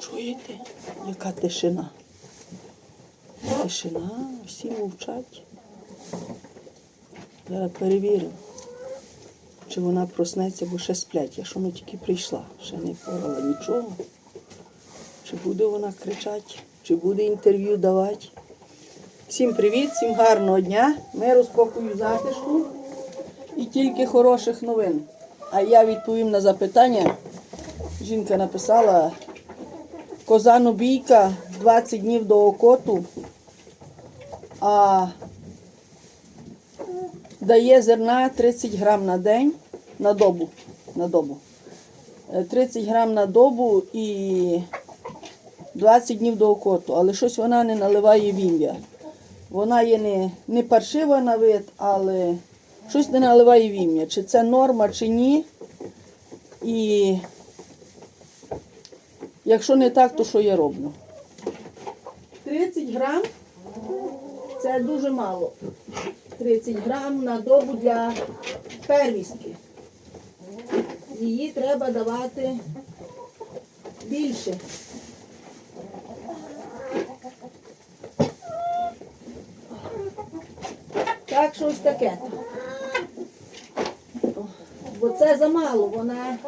Чуєте, яка тишина? Тишина, всі мовчать. Зараз перевіримо, чи вона проснеться, бо ще сплять. Я ж вона тільки прийшла, ще не порала нічого. Чи буде вона кричати, чи буде інтерв'ю давати. Всім привіт, всім гарного дня. Миру, спокою, затишку і тільки хороших новин. А я відповім на запитання. Жінка написала козану бійка 20 днів до окоту, а дає зерна 30 грам на день на добу. На добу. Е, 30 грам на добу і 20 днів до окоту, але щось вона не наливає вім'я. Вона є не, не паршива на вид, але щось не наливає вім'я. Чи це норма, чи ні. І якщо не так, то що я роблю? 30 грам це дуже мало. 30 грам на добу для первістки. Її треба давати більше. Так, щось таке. Бо це замало. Вона.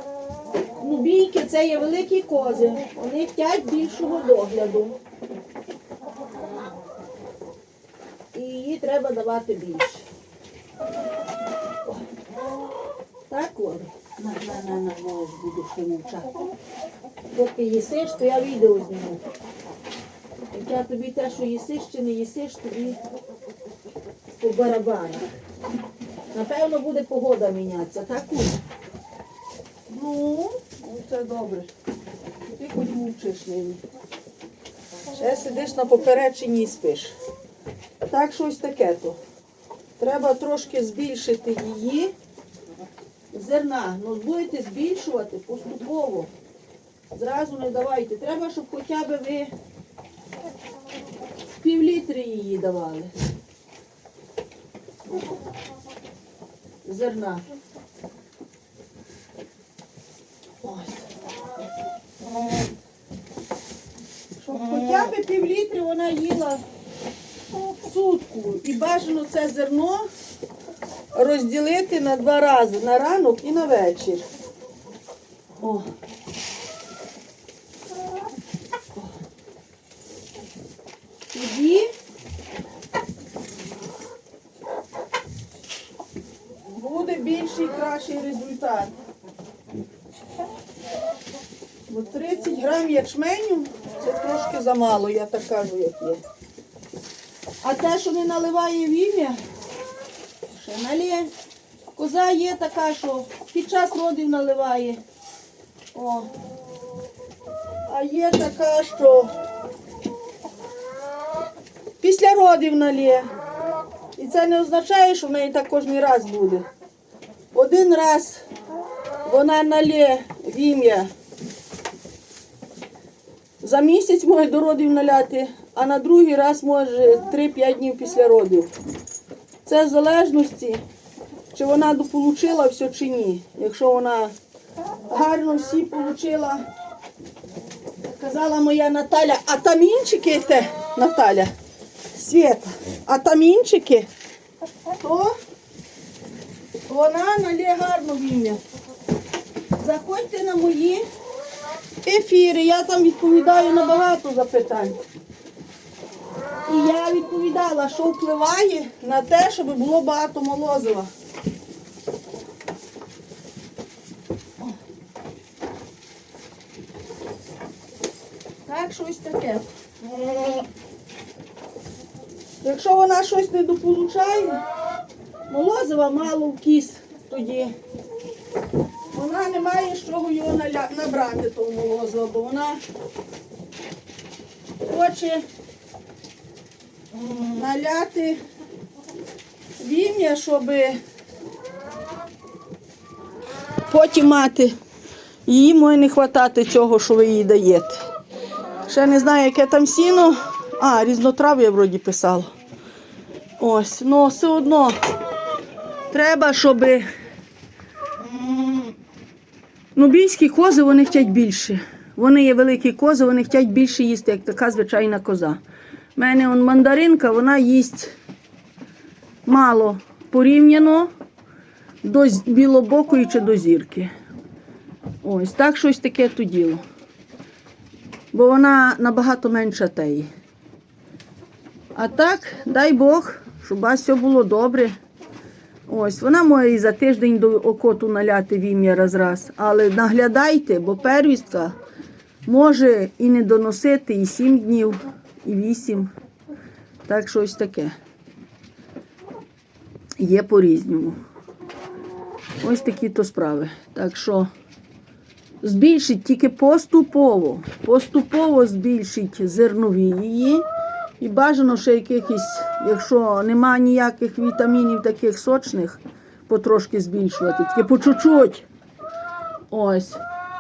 Ну, це є великі кози. Вони хочуть більшого догляду. І її треба давати більше. Так, Оля? На, на, на, на, можеш буду ще мовчати. Поки їсиш, то я відео зніму. Як я тобі те, що їсиш чи не їсиш, тобі по барабанах. Напевно, буде погода мінятися, так? Уля? Ну, ну це добре. Ти хоч мовчиш нині. Ще сидиш на поперечині і спиш. Так, щось таке то. Треба трошки збільшити її. Зерна. Ну, будете збільшувати поступово. Зразу не давайте. Треба, щоб хоча б ви пів літри її давали. Зерна. Ось. Щоб хоча б пів літри вона їла в сутку. І бажано це зерно розділити на два рази, на ранок і на вечір. О. Тоді буде більший кращий результат. Бо 30 грам ячменю це трошки замало, я так кажу, як є. А те, що не наливає вім'я, ще налє. Коза є така, що під час родів наливає. О. А є така, що після родів налє. І це не означає, що в неї так кожен раз буде. Один раз вона налє вім'я. За місяць може до родів наляти, а на другий раз може 3-5 днів після родів. Це в залежності, чи вона дополучила все чи ні. Якщо вона гарно всі получила, казала моя Наталя, а тамінчики те, Наталя, Свята, а тамінчики, то вона налє гарно вім'я. Заходьте на мої ефіри, я там відповідаю на багато запитань. І я відповідала, що впливає на те, щоб було багато молозива. Так, щось таке. Якщо вона щось не дополучає, молозива мало в кіс тоді. Вона не має з чого його набрати, того молозива, бо вона хоче наляти вім'я, щоб потім мати. Їй може не вистачати цього, що ви їй даєте. Ще не знаю, яке там сіно. А, різнотрав'я вроді писала. Ось, ну все одно треба, щоб. Ну, бійські кози вони хочуть більше. Вони є великі кози, вони хочуть більше їсти, як така звичайна коза. У мене он мандаринка, вона їсть мало порівняно до білобокої чи до зірки. Ось так щось таке то діло. Бо вона набагато менша теї. А так, дай Бог, щоб вас все було добре. Ось, вона може і за тиждень до окоту наляти вім'я раз раз. Але наглядайте, бо первістка може і не доносити і 7 днів, і 8. Так що ось таке. Є по-різному. Ось такі то справи. Так що збільшить тільки поступово. Поступово збільшить зернові її. І бажано ще якихось, якщо нема ніяких вітамінів таких сочних, потрошки збільшувати, тільки по чуть-чуть. Ось.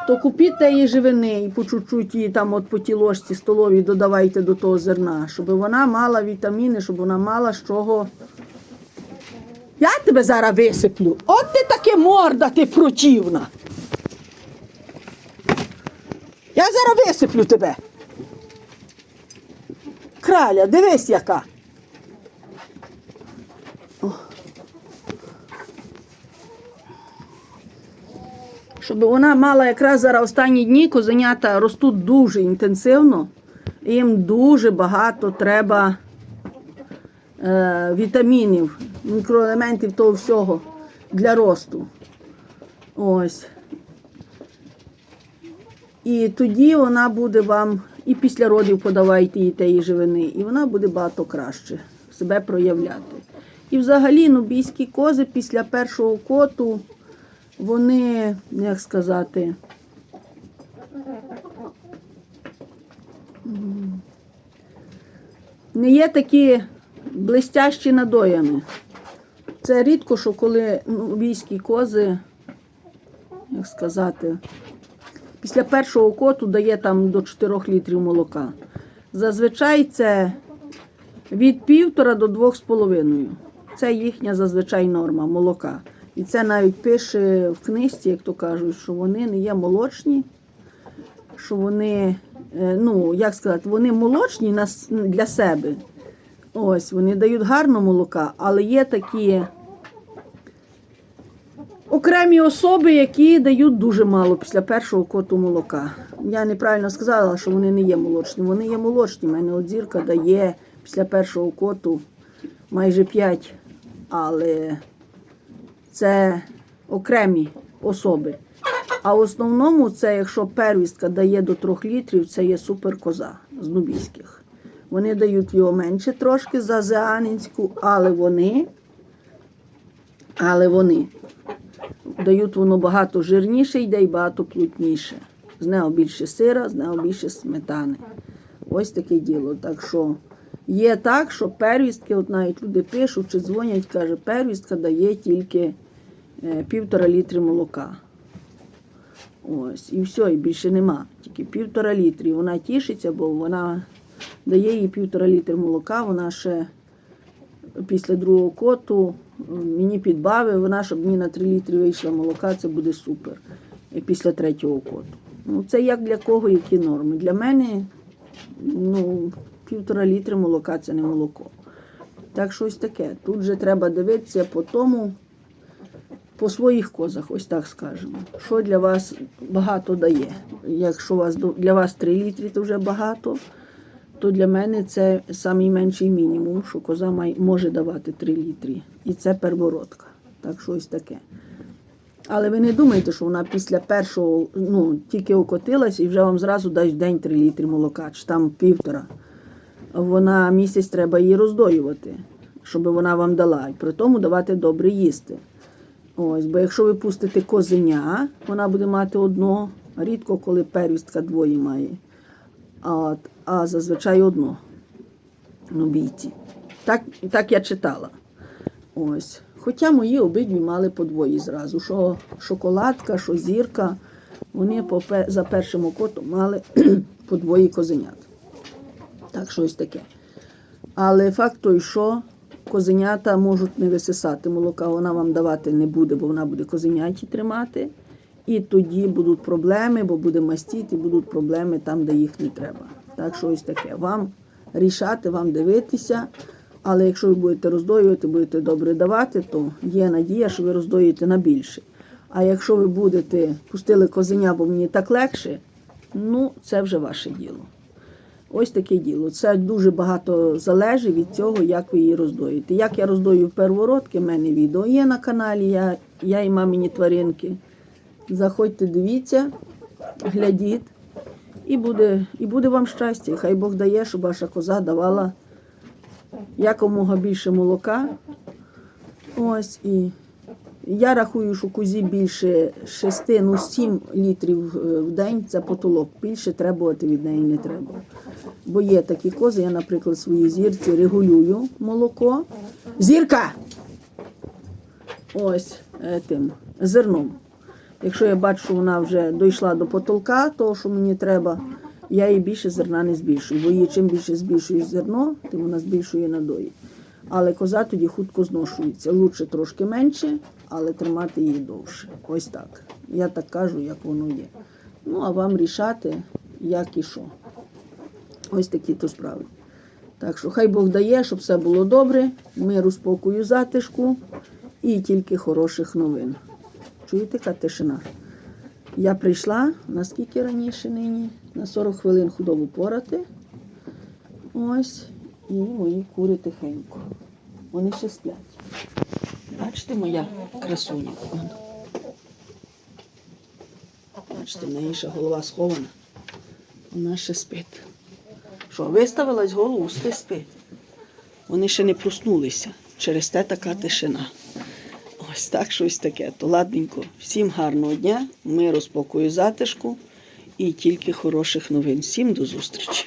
То купіть тієї живини і по чуть-чуть її там от по тій ложці столовій додавайте до того зерна, щоб вона мала вітаміни, щоб вона мала з чого. Я тебе зараз висиплю. От ти таке морда, ти противна. Я зараз висиплю тебе. Краля, дивись яка. Щоб вона мала якраз зараз останні дні, козенята ростуть дуже інтенсивно. Їм дуже багато треба е, вітамінів, мікроелементів того всього для росту. Ось. І тоді вона буде вам і після родів подавайте їй тієї живини, і вона буде багато краще себе проявляти. І взагалі нубійські кози після першого коту, вони, як сказати, не є такі блестящі надоями. Це рідко, що коли нубійські кози, як сказати, після першого коту дає там до 4 літрів молока. Зазвичай це від півтора до двох з половиною. Це їхня зазвичай норма молока. І це навіть пише в книжці, як то кажуть, що вони не є молочні, що вони, е, ну, як сказати, вони молочні для себе. Ось, вони дають гарно молока, але є такі окремі особи, які дають дуже мало після першого коту молока. Я неправильно сказала, що вони не є молочні. Вони є молочні. У мене от зірка дає після першого коту майже 5, але це окремі особи. А в основному, це якщо первістка дає до 3 літрів, це є суперкоза з нубійських. Вони дають його менше трошки за зеанинську, але вони, але вони дають воно багато жирніше йде і багато плотніше. З нього більше сира, з нього більше сметани. Ось таке діло. Так що є так, що первістки, от навіть люди пишуть чи дзвонять, каже, первістка дає тільки е, півтора літри молока. Ось, і все, і більше нема. Тільки півтора літри. Вона тішиться, бо вона дає їй півтора літри молока, вона ще після другого коту мені підбавив, вона, щоб мені на 3 літри вийшла молока, це буде супер. І після третього коту. Ну, це як для кого, які норми. Для мене ну, півтора літри молока це не молоко. Так що ось таке. Тут же треба дивитися по тому, по своїх козах, ось так скажемо. Що для вас багато дає. Якщо для вас 3 літри, то вже багато то для мене це найменший мінімум, що коза має, може давати 3 літри. І це первородка. Так що ось таке. Але ви не думайте, що вона після першого ну, тільки окотилась і вже вам зразу дасть день 3 літри молока, чи там півтора. Вона місяць треба її роздоювати, щоб вона вам дала. І при тому давати добре їсти. Ось, бо якщо ви пустите козеня, вона буде мати одно, рідко коли первістка двоє має. А, а зазвичай одно. Ну, бійці. Так, так я читала. Ось. Хоча мої обидві мали по двоє зразу. Що шоколадка, що зірка, вони за першим окотом мали по двоє козенят. Так що ось таке. Але факт той, що козенята можуть не висисати молока, вона вам давати не буде, бо вона буде козеняті тримати. І тоді будуть проблеми, бо буде мастіт, і будуть проблеми там, де їх не треба. Так що ось таке. Вам рішати, вам дивитися. Але якщо ви будете роздоювати, будете добре давати, то є надія, що ви роздоїте на більше. А якщо ви будете пустили козеня, бо мені так легше, ну це вже ваше діло. Ось таке діло. Це дуже багато залежить від цього, як ви її роздоїте. Як я роздою первородки, в мене відео є на каналі, я, я і мамині тваринки. Заходьте, дивіться, глядіть, і буде, і буде вам щастя. Хай Бог дає, щоб ваша коза давала якомога більше молока. Ось і я рахую, що козі більше 6, ну 7 літрів е, в день це потолок. Більше требувати від неї не треба. Бо є такі кози, я, наприклад, своїй зірці регулюю молоко. Зірка! Ось е, тим зерном. Якщо я бачу, що вона вже дійшла до потолка, того, що мені треба, я їй більше зерна не збільшую. Бо її чим більше збільшуєш зерно, тим вона збільшує надої. Але коза тоді хутко зношується. Лучше трошки менше, але тримати її довше. Ось так. Я так кажу, як воно є. Ну, а вам рішати, як і що. Ось такі то справи. Так що хай Бог дає, щоб все було добре, миру, спокою, затишку і тільки хороших новин. Чуєте, яка тишина? Я прийшла, наскільки раніше нині, на 40 хвилин худобу порати. Ось, і мої кури тихенько. Вони ще сплять. Бачите, моя красуня. Бачите, в неї ще голова схована. Вона ще спить. Що, виставилась голову, спи спить. Вони ще не проснулися. Через те така тишина. Ось так щось таке. То ладненько. Всім гарного дня, миру, спокою, затишку і тільки хороших новин. Всім до зустрічі.